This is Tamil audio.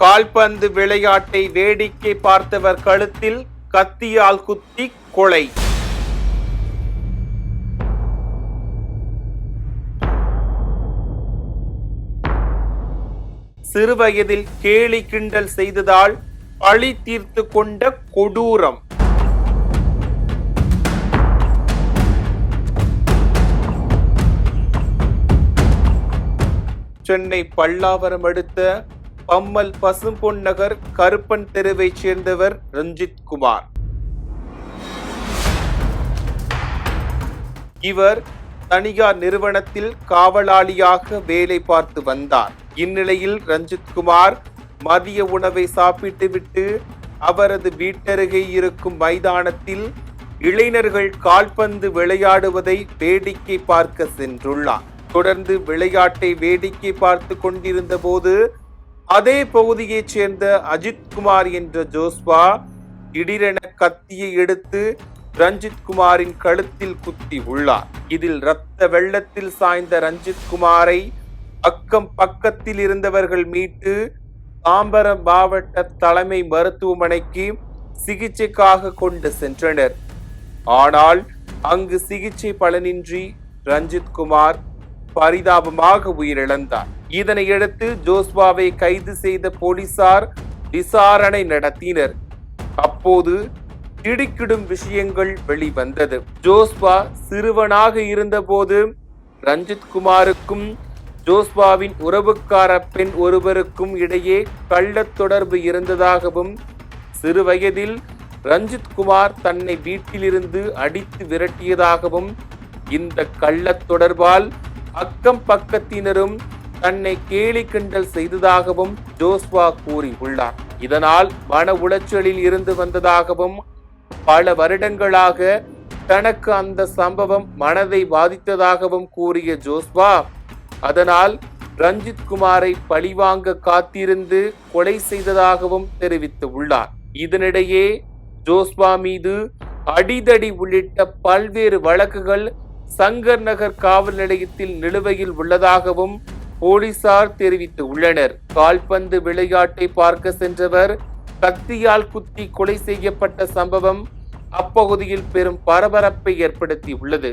கால்பந்து விளையாட்டை வேடிக்கை பார்த்தவர் கழுத்தில் கத்தியால் குத்தி கொலை. சிறுவயதில் கேலி கிண்டல் செய்ததால் பழி தீர்த்து கொண்ட கொடூரம். சென்னை பல்லாவரம் அடுத்த பம்மல் பசும்பொன் நகர் கருப்பன் தெருவைச் சேர்ந்தவர் ரஞ்சித் குமார். இவர் தனியார் நிறுவனத்தில் காவலாளியாக வேலை பார்த்து வந்தார். இந்நிலையில் ரஞ்சித் குமார் மதிய உணவை சாப்பிட்டுவிட்டு அவரது வீட்டருகே இருக்கும் மைதானத்தில் இளைஞர்கள் கால்பந்து விளையாடுவதை வேடிக்கை பார்க்க சென்றுள்ளார். தொடர்ந்து விளையாட்டை வேடிக்கை பார்த்து கொண்டிருந்த போது அதே பகுதியைச் சேர்ந்த அஜித் குமார் என்ற ஜோஸ்வா திடீரென கத்தியை எடுத்து ரஞ்சித் குமாரின் கழுத்தில் குத்தி உள்ளார். இதில் இரத்த வெள்ளத்தில் சாய்ந்த ரஞ்சித் குமாரை அக்கம் பக்கத்தில் இருந்தவர்கள் மீட்டு தாம்பரம் மாவட்ட தலைமை மருத்துவமனைக்கு சிகிச்சைக்காக கொண்டு சென்றனர். ஆனால் அங்கு சிகிச்சை பலனின்றி ரஞ்சித் குமார் பரிதாபமாக உயிரிழந்தார். இதனையடுத்து ஜோஸ்வாவை கைது செய்த போலீசார் விசாரணை நடத்தினர். அப்போது திடுக்கிடும் விஷயங்கள் வெளிவந்தது. ஜோஸ்வா சிறுவனாக இருந்தபோது ரஞ்சித் குமாருக்கும் ஜோஸ்வாவின் உறவுக்கார பெண் ஒருவருக்கும் இடையே கள்ள தொடர்பு இருந்ததாகவும் சிறு வயதில் ரஞ்சித் குமார் தன்னை வீட்டிலிருந்து அடித்து விரட்டியதாகவும் இந்த கள்ளத் தொடர்பால் அக்கம் பக்கத்தினரும் தன்னை கேலி கிண்டல் செய்ததாகவும் ஜோஸ்வா கூறியுள்ளார். இதனால் மன உளைச்சலில் இருந்து வந்ததாகவும் பல வருடங்களாக தனக்கு அந்த சம்பவம் மனதை பாதித்ததாகவும் கூறிய ஜோஸ்வா அதனால் ரஞ்சித் குமாரை பழிவாங்க காத்திருந்து கொலை செய்ததாகவும் தெரிவித்து உள்ளார். இதனிடையே ஜோஸ்வா மீது அடிதடி உள்ளிட்ட பல்வேறு வழக்குகள் சங்கர் நகர் காவல் நிலையத்தில் நிலுவையில் உள்ளதாகவும் போலீசார் தெரிவித்து உள்ளனர். கால்பந்து விளையாட்டை பார்க்க சென்றவர் கத்தியால் குத்தி கொலை செய்யப்பட்ட சம்பவம் அப்பகுதியில் பெரும் பரபரப்பை ஏற்படுத்தி உள்ளது